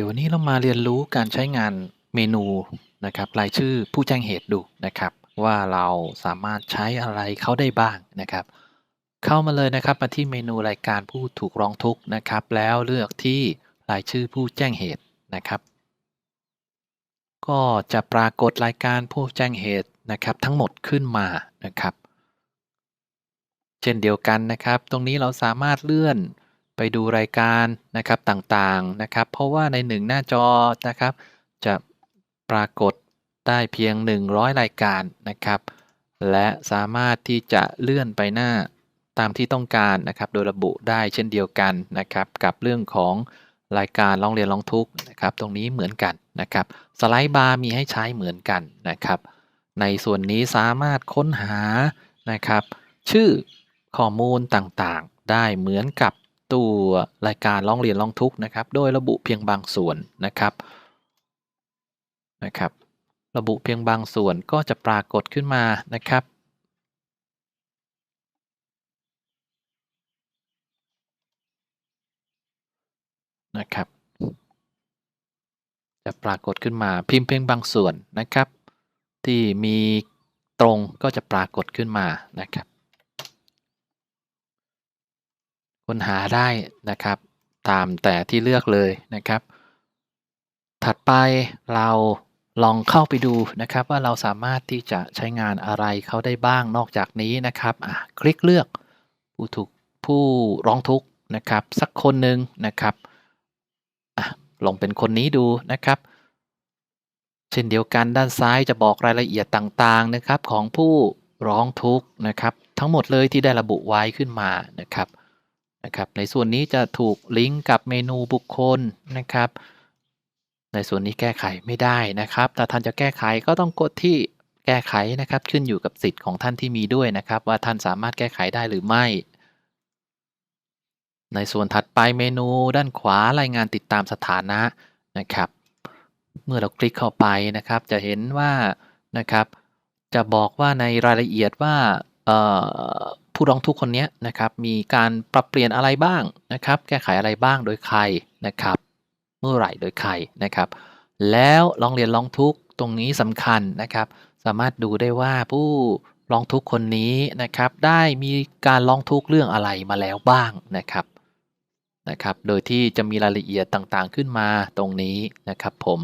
ดี๋ยววันนี้เรามาเรียนรู้การใช้งานเมนูนะครับรายชื่อผู้แจ้งเหตุดูนะครับ ว่าเราสามารถใช้อะไรเขาได้บ้างนะครับ เข้ามาเลยนะครับมาที่เมนูรายการผู้ถูกร้องทุกข์นะครับ แล้วเลือกที่รายชื่อผู้แจ้งเหตุนะครับ ก็จะปรากฏรายการผู้แจ้งเหตุนะครับ ทั้งหมดขึ้นมานะครับ เช่นเดียวกันนะครับ ตรงนี้เราสามารถเลื่อน ไปดูรายการนะครับต่างๆนะครับ เพราะว่าในหนึ่งหน้าจอนะครับ จะปรากฏได้เพียง 100 รายการนะครับ และสามารถที่จะเลื่อนไปหน้าตามที่ต้องการนะครับ โดยระบุได้เช่นเดียวกันนะครับ กับเรื่องของรายการร้องเรียนร้องทุกข์นะครับ ตรงนี้เหมือนกันนะครับ สไลด์บาร์มีให้ใช้เหมือนกันนะครับ ในส่วนนี้สามารถค้นหานะครับ ชื่อข้อมูลต่างๆ ได้เหมือนกับ ตัวรายการร้องเรียนร้องทุกข์นะครับ โดยระบุเพียงบางส่วนนะครับนะครับ ระบุเพียงบางส่วนก็จะปรากฏขึ้นมานะครับนะครับ จะปรากฏขึ้นมาพิมพ์เพียงบางส่วนนะครับ ที่มีตรงก็จะปรากฏขึ้นมานะครับ ค้นหาได้นะครับ ตามแต่ที่เลือกเลยนะครับ ถัดไปเราลองเข้าไปดูนะครับ ว่าเราสามารถที่จะใช้งานอะไรเขาได้บ้างนอกจากนี้นะครับอะคลิกเลือกผู้ถูกผู้ร้องทุกข์นะครับ สักคนหนึ่งนะครับอะลองเป็นคนนี้ดูนะครับ เช่นเดียวกันด้านซ้ายจะบอกรายละเอียดต่างๆนะครับของผู้ร้องทุกข์นะครับ ทั้งหมดเลยที่ได้ระบุไว้ขึ้นมานะครับ นะครับ ในส่วนนี้จะถูกลิงก์กับเมนูบุคคลนะครับ ในส่วนนี้แก้ไขไม่ได้นะครับถ้าท่านจะแก้ไขก็ต้องกดที่แก้ไขนะครับ ขึ้นอยู่กับสิทธิ์ของท่านที่มีด้วยนะครับ ว่าท่านสามารถแก้ไขได้หรือไม่ ในส่วนถัดไปเมนูด้านขวารายงานติดตามสถานะนะครับ เมื่อเราคลิกเข้าไปนะครับ จะเห็นว่านะครับ จะบอกว่าในรายละเอียดว่า ผู้ร้องทุกคนนี้นะครับมีการปรับเปลี่ยนอะไรบ้างนะครับ แก้ไขอะไรบ้างโดยใครนะครับ เมื่อไหร่โดยใครนะครับ แล้วร้องเรียนร้องทุกตรงนี้สำคัญนะครับ สามารถดูได้ว่าผู้ร้องทุกคนนี้นะครับ ได้มีการร้องทุกเรื่องอะไรมาแล้วบ้างนะครับนะครับ โดยที่จะมีรายละเอียดต่างๆขึ้นมาตรงนี้นะครับผม